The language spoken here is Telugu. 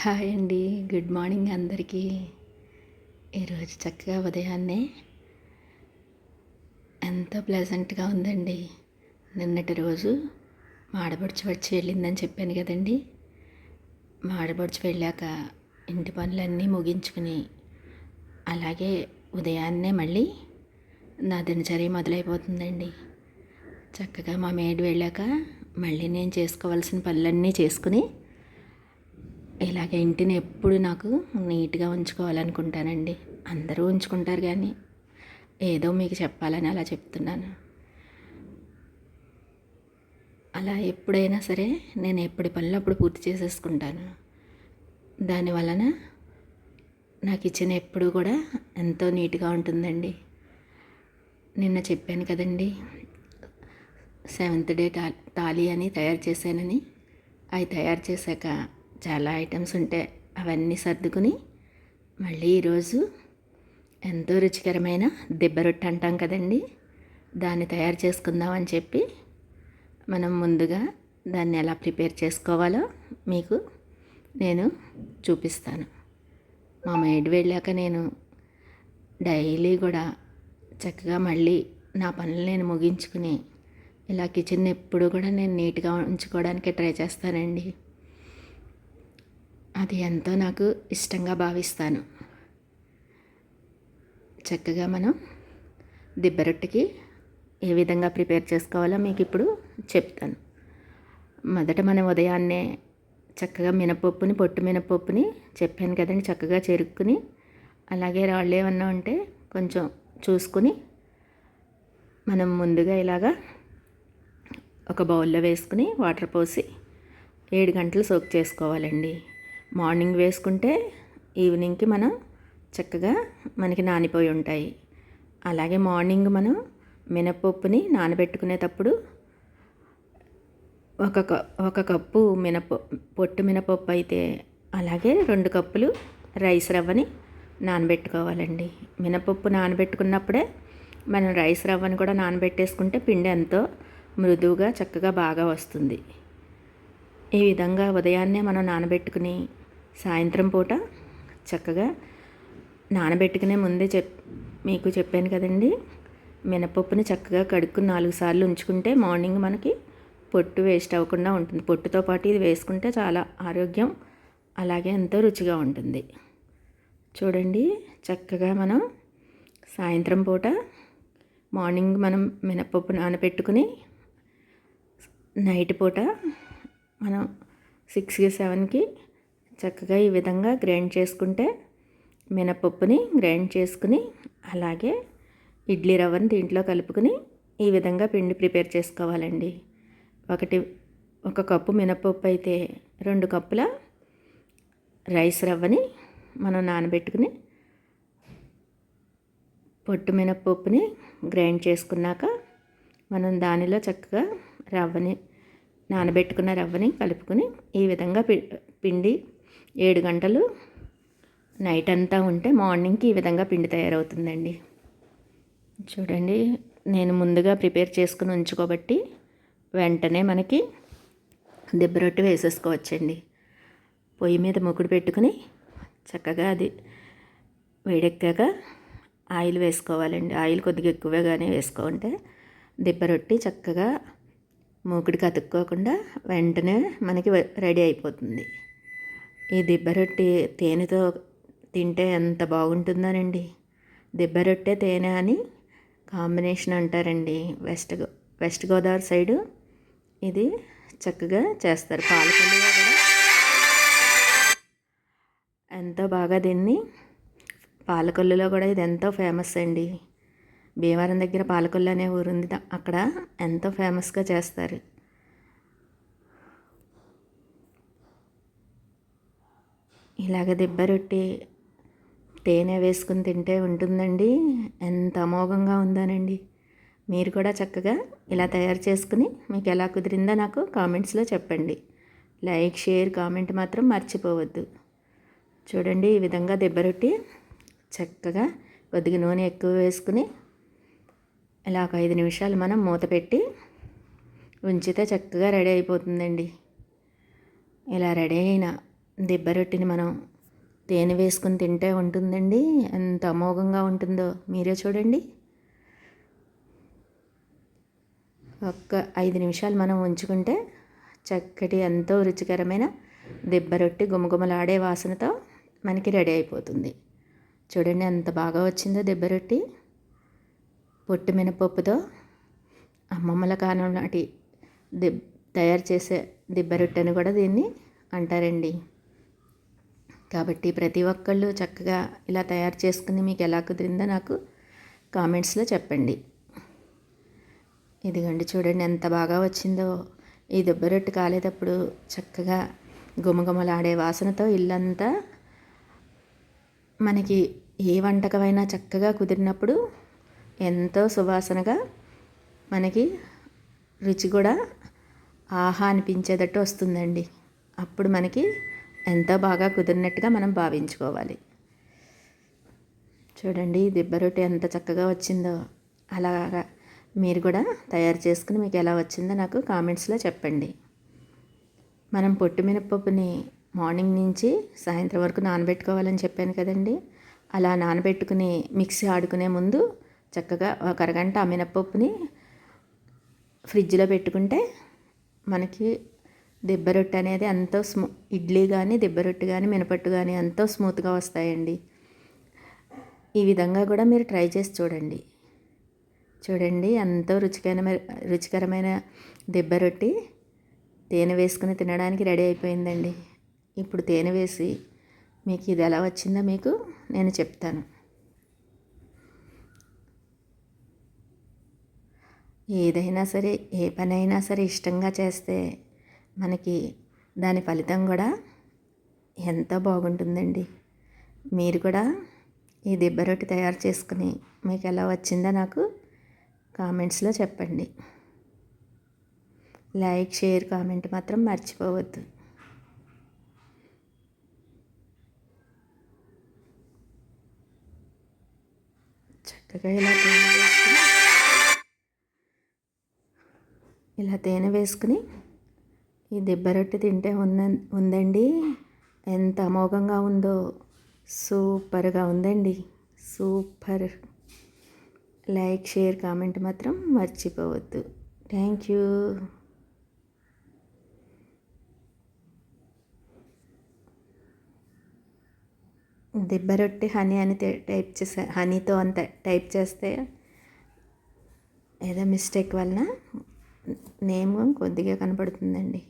హాయ్ అండి. గుడ్ మార్నింగ్ అందరికీ. ఈరోజు చక్కగా ఉదయాన్నే ఎంతో ప్లెజెంట్గా ఉందండి. నిన్నటి రోజు మాడబడుచు వచ్చి వెళ్ళిందని చెప్పాను కదండి. మాడబడుచు వెళ్ళాక ఇంటి పనులన్నీ ముగించుకుని అలాగే ఉదయాన్నే మళ్ళీ నా దినచర్య మొదలైపోతుందండి. చక్కగా మా మేడ్ వెళ్ళాక మళ్ళీ నేను చేసుకోవాల్సిన పనులన్నీ చేసుకుని ఇలాగ ఇంటిని ఎప్పుడు నాకు నీట్గా ఉంచుకోవాలనుకుంటానండి. అందరూ ఉంచుకుంటారు కానీ ఏదో మీకు చెప్పాలని అలా చెప్తున్నాను. అలా ఎప్పుడైనా సరే నేను ఎప్పటి పనులు అప్పుడు పూర్తి చేసేసుకుంటాను. దాని వలన నా కిచెన్ ఎప్పుడు కూడా ఎంతో నీట్గా ఉంటుందండి. నిన్న చెప్పాను కదండి సెవెంత్ డే టా టాలీ అని తయారు చేశానని. అవి తయారు చేశాక చాలా ఐటమ్స్ ఉంటే అవన్నీ సర్దుకుని మళ్ళీ ఈరోజు ఎంతో రుచికరమైన దిబ్బ రొట్టె అంటాం కదండి. దాన్ని తయారు చేసుకుందామని చెప్పి మనం ముందుగా దాన్ని ఎలా ప్రిపేర్ చేసుకోవాలో మీకు నేను చూపిస్తాను. మా మేడ్ వెళ్ళాక నేను డైలీ కూడా చక్కగా మళ్ళీ నా పనులు నేను ముగించుకుని ఇలా కిచెన్ ఎప్పుడు కూడా నేను నీట్గా ఉంచుకోవడానికి ట్రై చేస్తానండి. అది ఎంతో నాకు ఇష్టంగా భావిస్తాను. చక్కగా మనం దిబ్బరొట్టెకి ఏ విధంగా ప్రిపేర్ చేసుకోవాలో మీకు ఇప్పుడు చెప్తాను. మొదట మనం ఉదయాన్నే చక్కగా మినపప్పుని పొట్టు మినపప్పుని చెప్పాను కదండి చక్కగా చెరుక్కుని అలాగే రాళ్ళు ఏమన్నా ఉంటే కొంచెం చూసుకుని మనం ముందుగా ఇలాగా ఒక బౌల్లో వేసుకుని వాటర్ పోసి ఏడు గంటలు సోక్ చేసుకోవాలండి. మార్నింగ్ వేసుకుంటే ఈవినింగ్కి మనం చక్కగా మనకి నానిపోయి ఉంటాయి. అలాగే మార్నింగ్ మనం మినపప్పుని నానబెట్టుకునేటప్పుడు ఒక ఒక కప్పు మినప పొట్టు మినపప్పు అయితే అలాగే రెండు కప్పులు రైస్ రవ్వని నానబెట్టుకోవాలండి. మినపప్పు నానబెట్టుకున్నప్పుడే మనం రైస్ రవ్వని కూడా నానబెట్టేసుకుంటే పిండి ఎంతో మృదువుగా చక్కగా బాగా వస్తుంది. ఈ విధంగా ఉదయాన్నే మనం నానబెట్టుకుని సాయంత్రం పూట చక్కగా నానబెట్టుకునే ముందే చెప్ మీకు చెప్పాను కదండి. మినపప్పుని చక్కగా కడుక్కుని నాలుగు సార్లు ఉంచుకుంటే మార్నింగ్ మనకి పొట్టు వేస్ట్ అవ్వకుండా ఉంటుంది. పొట్టుతో పాటు ఇది వేసుకుంటే చాలా ఆరోగ్యం అలాగే ఎంతో రుచిగా ఉంటుంది. చూడండి చక్కగా మనం సాయంత్రం పూట మార్నింగ్ మనం మినపప్పు నానబెట్టుకుని నైట్ పూట మనం సిక్స్కి సెవెన్కి చక్కగా ఈ విధంగా గ్రైండ్ చేసుకుంటే మినపప్పుని గ్రైండ్ చేసుకుని అలాగే ఇడ్లీ రవ్వని దీంట్లో కలుపుకుని ఈ విధంగా పిండి ప్రిపేర్ చేసుకోవాలండి. ఒకటి ఒక కప్పు మినపప్పు అయితే రెండు కప్పుల రైస్ రవ్వని మనం నానబెట్టుకుని పొట్టు మినపప్పుని గ్రైండ్ చేసుకున్నాక మనం దానిలో చక్కగా రవ్వని నానబెట్టుకున్న రవ్వని కలుపుకొని ఈ విధంగా పిండి ఏడు గంటలు నైట్ అంతా ఉంటే మార్నింగ్కి ఈ విధంగా పిండి తయారవుతుందండి. చూడండి నేను ముందుగా ప్రిపేర్ చేసుకుని ఉంచుకోబట్టి వెంటనే మనకి దిబ్బరొట్టి వేసేసుకోవచ్చండి. పొయ్యి మీద ముక్కుడు పెట్టుకుని చక్కగా అది వేడెక్కాక ఆయిల్ వేసుకోవాలండి. ఆయిల్ కొద్దిగా ఎక్కువగానే వేసుకుంటే దిబ్బ రొట్టి చక్కగా మూకుడికి అతుక్కోకుండా వెంటనే మనకి రెడీ అయిపోతుంది. ఈ దిబ్బరొట్టి తేనెతో తింటే ఎంత బాగుంటుందోనండి. దిబ్బ రొట్టె తేనె అని కాంబినేషన్ అంటారండి. వెస్ట్ వెస్ట్ గోదావరి సైడు ఇది చక్కగా చేస్తారు. పాలకొల్లుగా కూడా ఎంతో బాగా దీన్ని పాలకొల్లులో కూడా ఇది ఎంతో ఫేమస్ అండి. భీమవరం దగ్గర పాలకొల్లు అనే ఊరుంది. అక్కడ ఎంతో ఫేమస్గా చేస్తారు. ఇలాగ దిబ్బ రొట్టి తేనె వేసుకుని తింటే ఉంటుందండి. ఎంత అమోఘంగా ఉందానండి. మీరు కూడా చక్కగా ఇలా తయారు చేసుకుని మీకు ఎలా కుదిరిందో నాకు కామెంట్స్లో చెప్పండి. లైక్ షేర్ కామెంట్ మాత్రం మర్చిపోవద్దు. చూడండి ఈ విధంగా దెబ్బ రొట్టి చక్కగా కొద్దిగా నూనె ఎక్కువ వేసుకుని ఇలా ఒక ఐదు నిమిషాలు మనం మూత పెట్టి ఉంచితే చక్కగా రెడీ అయిపోతుందండి. ఇలా రెడీ అయిన దిబ్బ రొట్టిని మనం తేనె వేసుకుని తింటే ఉంటుందండి. ఎంత అమోఘంగా ఉంటుందో మీరే చూడండి. ఒక్క ఐదు నిమిషాలు మనం ఉంచుకుంటే చక్కటి ఎంతో రుచికరమైన దిబ్బ రొట్టి గుమగుమలాడే వాసనతో మనకి రెడీ అయిపోతుంది. చూడండి ఎంత బాగా వచ్చిందో దిబ్బ రొట్టి. పొట్టు మినపప్పుతో అమ్మమ్మల కాలం నాటి దిబ్ తయారు చేసే దిబ్బ రొట్టె అని కూడా దీన్ని అంటారండి. కాబట్టి ప్రతి ఒక్కళ్ళు చక్కగా ఇలా తయారు చేసుకుని మీకు ఎలా కుదిరిందో నాకు కామెంట్స్లో చెప్పండి. ఇదిగోండి చూడండి ఎంత బాగా వచ్చిందో. ఈ దుబ్బరొట్టు కాలేటప్పుడు చక్కగా గుమగుమలాడే వాసనతో ఇల్లంతా మనకి ఏ వంటకమైనా చక్కగా కుదిరినప్పుడు ఎంతో సువాసనగా మనకి రుచి కూడా ఆహా అనిపించేటట్టు వస్తుందండి. అప్పుడు మనకి ఎంతో బాగా కుదిరినట్టుగా మనం భావించుకోవాలి. చూడండి దిబ్బ రొట్టె ఎంత చక్కగా వచ్చిందో. అలాగా మీరు కూడా తయారు చేసుకుని మీకు ఎలా వచ్చిందో నాకు కామెంట్స్లో చెప్పండి. మనం పొట్టు మినపప్పుని మార్నింగ్ నుంచి సాయంత్రం వరకు నానబెట్టుకోవాలని చెప్పాను కదండి. అలా నానబెట్టుకుని మిక్సీ ఆడుకునే ముందు చక్కగా ఒక అరగంట ఆ మినపప్పుని ఫ్రిడ్జ్లో పెట్టుకుంటే మనకి రొట్టె అనేది ఎంతో స్మూ ఇడ్లీ కానీ దిబ్బ రొట్టె కానీ మినపట్టు కానీ ఎంతో స్మూత్గా వస్తాయండి. ఈ విధంగా కూడా మీరు ట్రై చేసి చూడండి. చూడండి ఎంతో రుచికరమైన రుచికరమైన దిబ్బ రొట్టి తేనె వేసుకుని తినడానికి రెడీ అయిపోయిందండి. ఇప్పుడు తేనె వేసి మీకు ఇది ఎలా వచ్చిందో మీకు నేను చెప్తాను. ఏదైనా సరే ఏ పనైనా సరే ఇష్టంగా చేస్తే మనకి దాని ఫలితం కూడా ఎంతో బాగుంటుందండి. మీరు కూడా ఈ దిబ్బ రొట్టె తయారు చేసుకుని మీకు ఎలా వచ్చిందో నాకు కామెంట్స్లో చెప్పండి. లైక్ షేర్ కామెంట్ మాత్రం మర్చిపోవద్దు. చక్కగా ఇలా తేనె ఇలా తేనె వేసుకుని ఈ దిబ్బ రొట్టె తింటే ఉంద ఉందండి? ఎంత అమోఘంగా ఉందో. సూపర్గా ఉందండి. సూపర్. లైక్ షేర్ కామెంట్ మాత్రం మర్చిపోవద్దు. Thank you. దిబ్బ రొట్టె హనీ అని టైప్ చేసే హనీతో అంత టైప్ చేస్తే ఏదో మిస్టేక్ వలన నేమ్ కొద్దిగా కనపడుతుందండి.